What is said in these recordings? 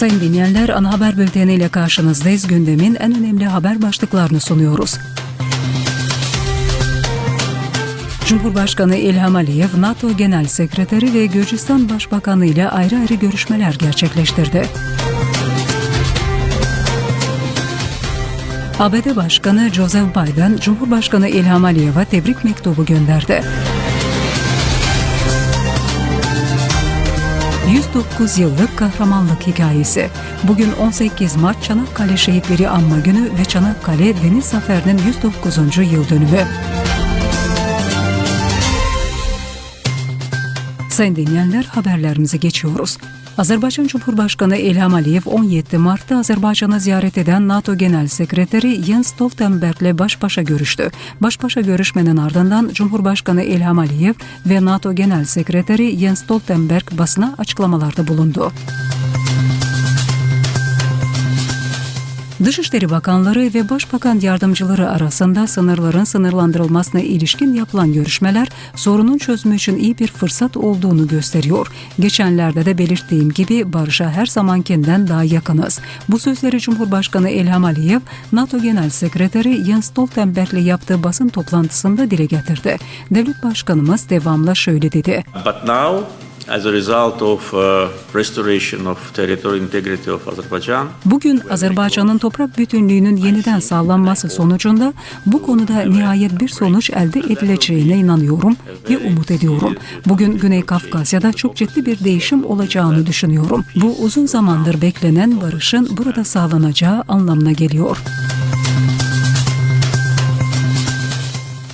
Sayın dinleyenler, ana haber bülteniyle karşınızdayız. Gündemin en önemli haber başlıklarını sunuyoruz. Cumhurbaşkanı İlham Aliyev, NATO Genel Sekreteri ve Gürcistan Başbakanı ile ayrı ayrı görüşmeler gerçekleştirdi. ABD Başkanı Joseph Biden, Cumhurbaşkanı İlham Aliyev'e tebrik mektubu gönderdi. 109 yıllık kahramanlık hikayesi. Bugün 18 Mart Çanakkale Şehitleri Anma Günü ve Çanakkale Deniz Zaferi'nin 109. yıl dönümü. Sayın dinleyenler haberlerimize geçiyoruz. Azerbaycan Cumhurbaşkanı İlham Aliyev 17 Mart'ta Azerbaycan'ı ziyaret eden NATO Genel Sekreteri Jens Stoltenberg'le baş başa görüştü. Baş başa görüşmenin ardından Cumhurbaşkanı İlham Aliyev ve NATO Genel Sekreteri Jens Stoltenberg basına açıklamalarda bulundu. Dışişleri Bakanları ve Başbakan Yardımcıları arasında sınırların sınırlandırılmasına ilişkin yapılan görüşmeler sorunun çözümü için iyi bir fırsat olduğunu gösteriyor. Geçenlerde de belirttiğim gibi barışa her zamankinden daha yakınız. Bu sözleri Cumhurbaşkanı İlham Aliyev, NATO Genel Sekreteri Jens Stoltenberg ile yaptığı basın toplantısında dile getirdi. Devlet Başkanımız devamla şöyle dedi. But now, as a result of uh, restoration of territorial integrity of Azerbaijan, Bugün Azerbaycan'ın toprak bütünlüğünün yeniden sağlanması sonucunda bu konuda nihayet bir sonuç elde edileceğine inanıyorum ve umut ediyorum. Bugün Güney Kafkasya'da çok ciddi bir değişim olacağını düşünüyorum. Bu uzun zamandır beklenen barışın burada sağlanacağı anlamına geliyor.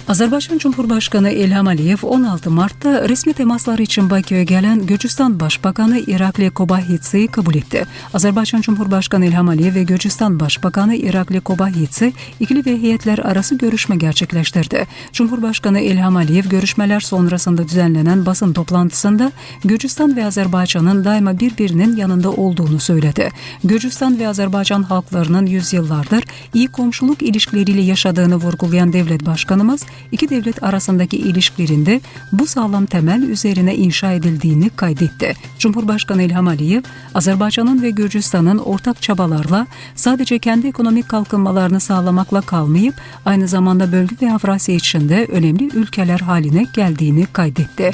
Azerbaycan Cumhurbaşkanı İlham Aliyev 16 Mart'ta resmi temaslar için Bakü'ye gelen Gürcistan Başbakanı Irakli Kobahitse'yi kabul etti. Azerbaycan Cumhurbaşkanı İlham Aliyev ve Gürcistan Başbakanı Irakli Kobahitse ikili ve heyetler arası görüşme gerçekleştirdi. Cumhurbaşkanı İlham Aliyev görüşmeler sonrasında düzenlenen basın toplantısında Gürcistan ve Azerbaycan'ın daima birbirinin yanında olduğunu söyledi. Gürcistan ve Azerbaycan halklarının yüzyıllardır iyi komşuluk ilişkileriyle yaşadığını vurgulayan devlet başkanımız iki devlet arasındaki ilişkilerinde bu sağlam temel üzerine inşa edildiğini kaydetti. Cumhurbaşkanı İlham Aliyev, Azerbaycan'ın ve Gürcistan'ın ortak çabalarla sadece kendi ekonomik kalkınmalarını sağlamakla kalmayıp aynı zamanda bölge ve Avrasya içinde önemli ülkeler haline geldiğini kaydetti.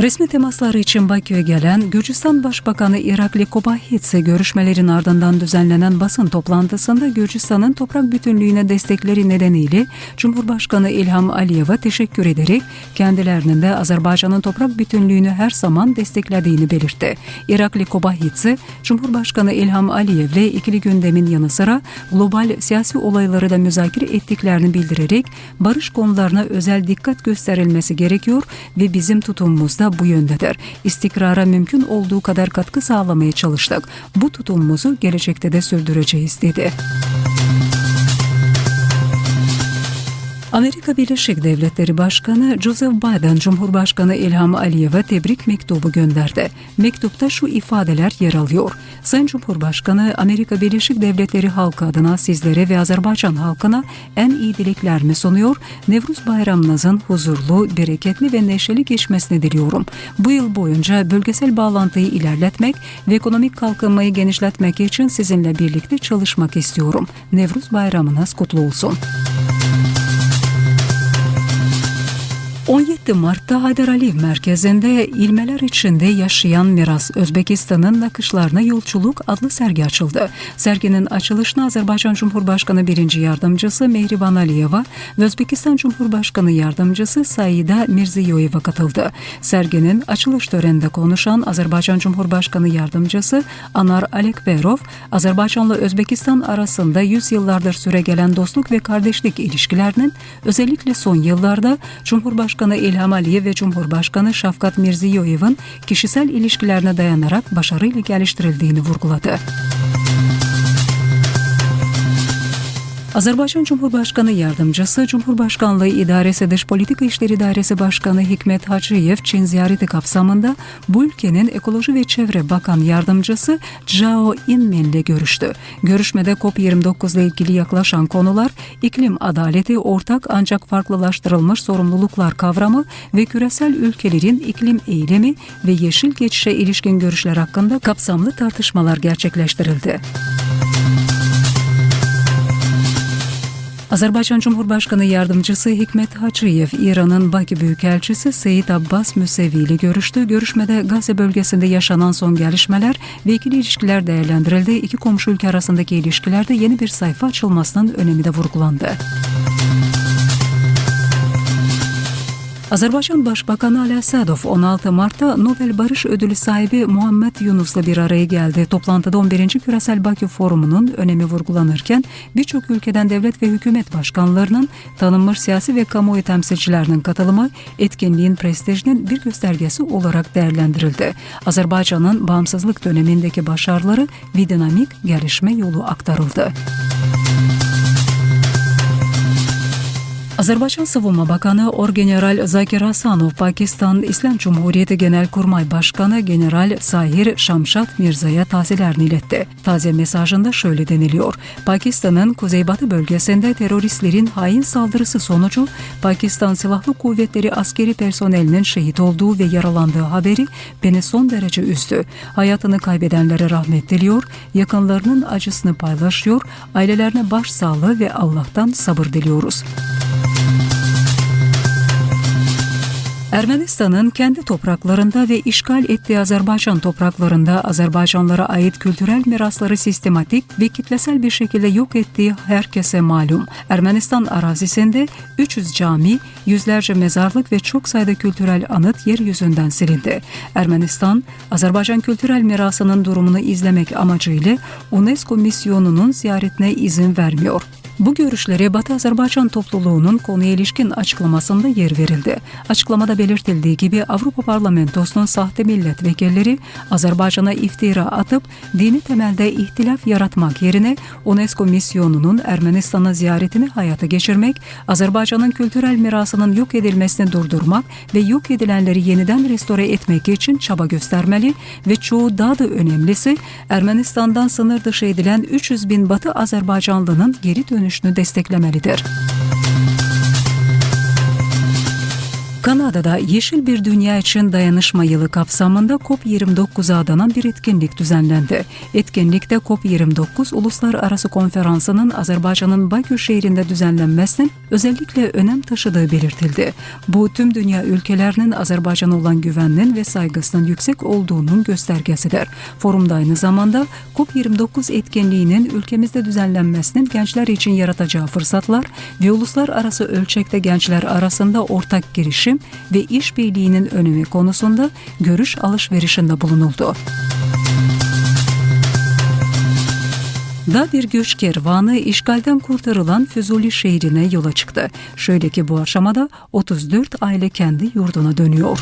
Resmi temasları için Bakü'ye gelen Gürcistan Başbakanı Irakli Kobahitse görüşmelerin ardından düzenlenen basın toplantısında Gürcistan'ın toprak bütünlüğüne destekleri nedeniyle Cumhurbaşkanı İlham Aliyev'e teşekkür ederek kendilerinin de Azerbaycan'ın toprak bütünlüğünü her zaman desteklediğini belirtti. Irakli Kobahitse, Cumhurbaşkanı İlham Aliyev'le ikili gündemin yanı sıra global siyasi olayları da müzakere ettiklerini bildirerek barış konularına özel dikkat gösterilmesi gerekiyor ve bizim tutumumuz bu yöndedir. İstikrara mümkün olduğu kadar katkı sağlamaya çalıştık. Bu tutumumuzu gelecekte de sürdüreceğiz dedi. Amerika Birleşik Devletleri Başkanı Joseph Biden, Cumhurbaşkanı İlham Aliyev'e tebrik mektubu gönderdi. Mektupta şu ifadeler yer alıyor. Sayın Cumhurbaşkanı, Amerika Birleşik Devletleri halkı adına sizlere ve Azerbaycan halkına en iyi dileklerimi sunuyor. Nevruz bayramınızın huzurlu, bereketli ve neşeli geçmesini diliyorum. Bu yıl boyunca bölgesel bağlantıyı ilerletmek ve ekonomik kalkınmayı genişletmek için sizinle birlikte çalışmak istiyorum. Nevruz bayramınız kutlu olsun. 17 Mart'ta Haydar Aliyev merkezinde ilmeler içinde yaşayan miras Özbekistan'ın nakışlarına yolculuk adlı sergi açıldı. Serginin açılışına Azerbaycan Cumhurbaşkanı 1. Yardımcısı Mehriban Aliyeva ve Özbekistan Cumhurbaşkanı Yardımcısı Saida Mirziyoyeva katıldı. Serginin açılış töreninde konuşan Azerbaycan Cumhurbaşkanı Yardımcısı Anar Alekberov, Azerbaycan'la Özbekistan arasında 100 yıllardır süregelen dostluk ve kardeşlik ilişkilerinin özellikle son yıllarda Cumhurbaşkanı İlham Aliyev ve Cumhurbaşkanı Şafkat Mirziyoyev'in kişisel ilişkilerine dayanarak başarıyla geliştirildiğini vurguladı. Azerbaycan Cumhurbaşkanı Yardımcısı, Cumhurbaşkanlığı İdaresi Dış Politika İşleri Dairesi Başkanı Hikmet Hacıyev, Çin ziyareti kapsamında bu ülkenin Ekoloji ve Çevre Bakan Yardımcısı Zhao Inmen ile görüştü. Görüşmede COP29 ile ilgili yaklaşan konular, iklim adaleti, ortak ancak farklılaştırılmış sorumluluklar kavramı ve küresel ülkelerin iklim eylemi ve yeşil geçişe ilişkin görüşler hakkında kapsamlı tartışmalar gerçekleştirildi. Azerbaycan Cumhurbaşkanı Yardımcısı Hikmet Hacıyev, İran'ın Bakü Büyükelçisi Seyit Abbas Müsevi ile görüştü. Görüşmede Gazze bölgesinde yaşanan son gelişmeler ve ikili ilişkiler değerlendirildi. İki komşu ülke arasındaki ilişkilerde yeni bir sayfa açılmasının önemi de vurgulandı. Azerbaycan Başbakanı Ali Asadov 16 Mart'ta Nobel Barış Ödülü sahibi Muhammed Yunus'la bir araya geldi. Toplantıda 11. Küresel Bakü Forumu'nun önemi vurgulanırken birçok ülkeden devlet ve hükümet başkanlarının tanınmış siyasi ve kamuoyu temsilcilerinin katılımı etkinliğin prestijinin bir göstergesi olarak değerlendirildi. Azerbaycan'ın bağımsızlık dönemindeki başarıları ve dinamik gelişme yolu aktarıldı. Azerbaycan Savunma Bakanı Orgeneral Zakir Hasanov, Pakistan İslam Cumhuriyeti Genelkurmay Başkanı General Sahir Şamşat Mirza'ya tazelerini iletti. Taze mesajında şöyle deniliyor. Pakistan'ın kuzeybatı bölgesinde teröristlerin hain saldırısı sonucu Pakistan Silahlı Kuvvetleri askeri personelinin şehit olduğu ve yaralandığı haberi beni son derece üzdü. Hayatını kaybedenlere rahmet diliyor, yakınlarının acısını paylaşıyor, ailelerine başsağlığı ve Allah'tan sabır diliyoruz. Ermenistan'ın kendi topraklarında ve işgal ettiği Azerbaycan topraklarında Azerbaycanlara ait kültürel mirasları sistematik ve kitlesel bir şekilde yok ettiği herkese malum. Ermenistan arazisinde 300 cami, yüzlerce mezarlık ve çok sayıda kültürel anıt yeryüzünden silindi. Ermenistan, Azerbaycan kültürel mirasının durumunu izlemek amacıyla UNESCO misyonunun ziyaretine izin vermiyor. Bu görüşlere Batı Azerbaycan topluluğunun konuya ilişkin açıklamasında yer verildi. Açıklamada belirtildiği gibi Avrupa Parlamentosu'nun sahte milletvekilleri Azerbaycan'a iftira atıp dini temelde ihtilaf yaratmak yerine UNESCO misyonunun Ermenistan'a ziyaretini hayata geçirmek, Azerbaycan'ın kültürel mirasının yok edilmesini durdurmak ve yok edilenleri yeniden restore etmek için çaba göstermeli ve çoğu daha da önemlisi Ermenistan'dan sınır dışı edilen 300 bin Batı Azerbaycanlı'nın geri dönüşünü desteklemelidir. Kanada'da Yeşil Bir Dünya için Dayanışma Yılı kapsamında COP29'a adanan bir etkinlik düzenlendi. Etkinlikte COP29 Uluslararası Konferansı'nın Azerbaycan'ın Bakü şehrinde düzenlenmesinin özellikle önem taşıdığı belirtildi. Bu tüm dünya ülkelerinin Azerbaycan'a olan güveninin ve saygısının yüksek olduğunun göstergesidir. Forumda aynı zamanda COP29 etkinliğinin ülkemizde düzenlenmesinin gençler için yaratacağı fırsatlar ve uluslararası ölçekte gençler arasında ortak girişim ve işbirliğinin önemi konusunda görüş alışverişinde bulunuldu. Da bir göç kervanı işgalden kurtarılan Füzuli şehrine yola çıktı. Şöyle ki bu aşamada 34 aile kendi yurduna dönüyor.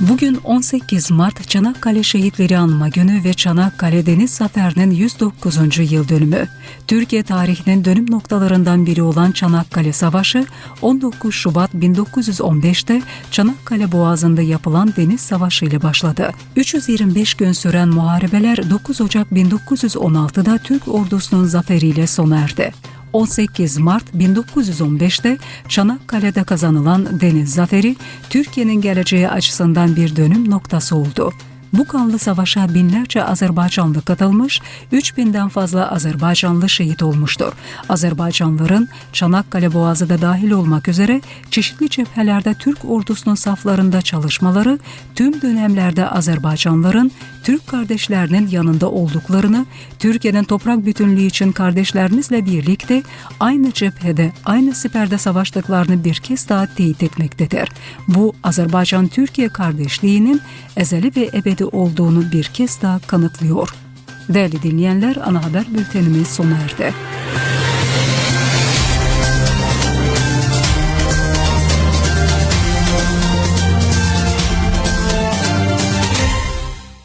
Bugün 18 Mart Çanakkale Şehitleri Anma Günü ve Çanakkale Deniz Zaferi'nin 109. yıl dönümü. Türkiye tarihinin dönüm noktalarından biri olan Çanakkale Savaşı 19 Şubat 1915'te Çanakkale Boğazı'nda yapılan Deniz Savaşı ile başladı. 325 gün süren muharebeler 9 Ocak 1916'da Türk ordusunun zaferiyle sona erdi. 18 Mart 1915'te Çanakkale'de kazanılan Deniz Zaferi, Türkiye'nin geleceği açısından bir dönüm noktası oldu. Bu kanlı savaşa binlerce Azerbaycanlı katılmış, 3000'den fazla Azerbaycanlı şehit olmuştur. Azerbaycanlıların Çanakkale Boğazı da dahil olmak üzere çeşitli cephelerde Türk ordusunun saflarında çalışmaları, tüm dönemlerde Azerbaycanlıların Türk kardeşlerinin yanında olduklarını, Türkiye'nin toprak bütünlüğü için kardeşlerimizle birlikte aynı cephede, aynı siperde savaştıklarını bir kez daha teyit etmektedir. Bu Azerbaycan-Türkiye kardeşliğinin ezeli ve ebedi olduğunu bir kez daha kanıtlıyor. Değerli dinleyenler, ana haber bültenimiz sona erdi.